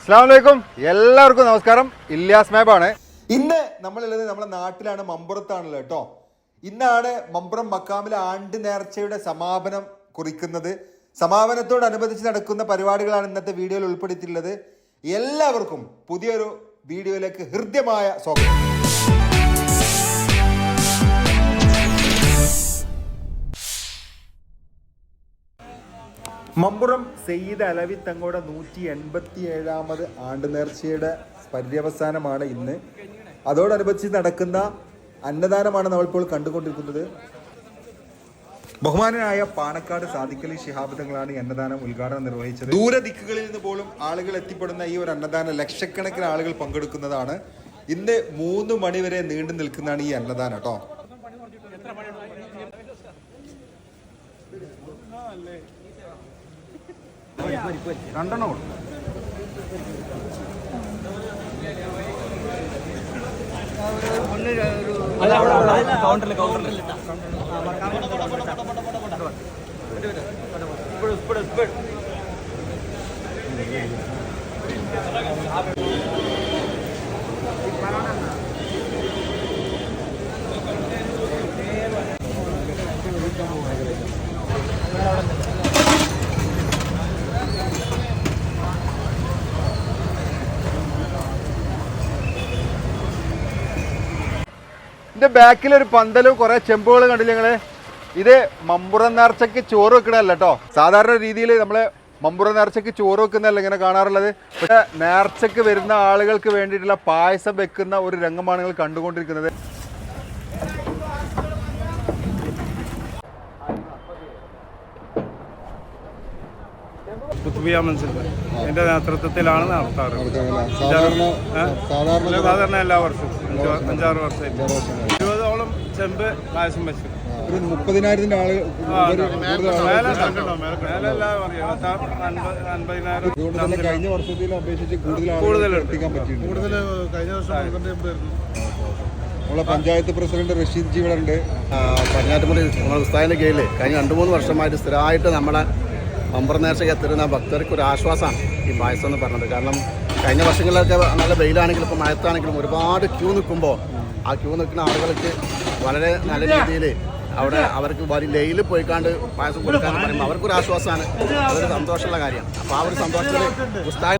അസ്ലാമലൈക്കും എല്ലാവർക്കും നമസ്കാരം. ഇല്യാസ് മാബാണ്. ഇന്ന് നമ്മളുള്ളത് നമ്മുടെ നാട്ടിലാണ് മമ്പുറത്താണല്ലോ കേട്ടോ ഇന്നാണ് മമ്പുറം മക്കാമിലെ ആണ്ട് നേർച്ചയുടെ സമാപനം കുറിക്കുന്നത്. സമാപനത്തോടനുബന്ധിച്ച് നടക്കുന്ന പരിപാടികളാണ് ഇന്നത്തെ വീഡിയോയിൽ ഉൾപ്പെടുത്തിയിട്ടുള്ളത്. എല്ലാവർക്കും പുതിയൊരു വീഡിയോയിലേക്ക് ഹൃദ്യമായ സ്വാഗതം. മമ്പുറം സെയ്ദ് അലവി തങ്ങളുടെ നൂറ്റി എൺപത്തി ഏഴാമത് ആണ്ട് നേർച്ചയുടെ പര്യവസാനമാണ് ഇന്ന്. അതോടനുബന്ധിച്ച് നടക്കുന്ന അന്നദാനമാണ് നമ്മളിപ്പോൾ കണ്ടുകൊണ്ടിരിക്കുന്നത്. ബഹുമാനനായ പാണക്കാട് സാദിഖലി ശിഹാബ് തങ്ങളാണ് ഈ അന്നദാനം ഉദ്ഘാടനം നിർവഹിച്ചത്. ദൂരദിക്കുകളിൽ നിന്ന് പോലും ആളുകൾ എത്തിപ്പെടുന്ന ഈ ഒരു അന്നദാനം ലക്ഷക്കണക്കിന് ആളുകൾ പങ്കെടുക്കുന്നതാണ്. ഇന്ന് മൂന്ന് മണിവരെ നീണ്ടു നിൽക്കുന്നതാണ് ഈ അന്നദാനം കേട്ടോ. രണ്ടെണ്ണം കൗണ്ടറിൽ കൗണ്ടറിൽ ഇതിന്റെ ബാക്കിൽ ഒരു പന്തലും കുറെ ചെമ്പുകൾ കണ്ടില്ല നിങ്ങൾ? ഇത് മമ്പുറ നേർച്ചയ്ക്ക് ചോറ് വെക്കണല്ല കേട്ടോ സാധാരണ രീതിയിൽ നമ്മൾ മമ്പുറ നേർച്ചയ്ക്ക് ചോറ് വെക്കുന്നതല്ല ഇങ്ങനെ കാണാറുള്ളത്. പക്ഷെ നേർച്ചയ്ക്ക് വരുന്ന ആളുകൾക്ക് വേണ്ടിയിട്ടുള്ള പായസം വെക്കുന്ന ഒരു രംഗമാണ് നിങ്ങൾ കണ്ടുകൊണ്ടിരിക്കുന്നത്. കുത്തുബിയ മൻസിൽ എന്റെ നേതൃത്വത്തിലാണ് നടത്താറ്. സാധാരണ സാധാരണ എല്ലാ വർഷവും. അഞ്ചാറ് വർഷം ഇരുപതോളം ചെമ്പ് പായസം വെച്ചു. ഒരു മുപ്പതിനായിരത്തിന്റെ ആളുകൾ അതുകൊണ്ട് തന്നെ കഴിഞ്ഞ വർഷത്തിൽ അപേക്ഷിച്ച് കൂടുതൽ ആളുകൾ എത്തിക്കാൻ പറ്റിയിട്ടുണ്ട്. കൂടുതൽ കഴിഞ്ഞ വർഷം നമ്മളെ പഞ്ചായത്ത് പ്രസിഡന്റ് റഷീദ് ജി ഇവിടെ ഉണ്ട്. പടിഞ്ഞാറ്റുമുറി നമ്മുടെ ഉസ്താദിന്റെ കീഴിൽ കഴിഞ്ഞ രണ്ട് മൂന്ന് വർഷമായിട്ട് സ്ഥിരമായിട്ട് നമ്മളെ നേർച്ചയ്ക്ക് എത്തുന്ന ഭക്തർക്ക് ഒരു ആശ്വാസമാണ് ഈ പായസം എന്ന് പറഞ്ഞത്. കാരണം കഴിഞ്ഞ വർഷങ്ങളിലൊക്കെ നല്ല വെയിലാണെങ്കിലും ഇപ്പോൾ മഴത്താണെങ്കിലും ഒരുപാട് ക്യൂ നിൽക്കുമ്പോൾ ആ ക്യൂ നിൽക്കുന്ന ആളുകൾക്ക് വളരെ നല്ല രീതിയിൽ അവിടെ അവർക്ക് ലയിൽ പോയിക്കാണ്ട് പായസം കൊടുക്കാന്ന് പറയുമ്പോൾ അവർക്കൊരു ആശ്വാസമാണ് അതൊരു സന്തോഷമുള്ള കാര്യമാണ് അപ്പോൾ ആ ഒരു സന്തോഷത്തിൽ ഉസ്താദ്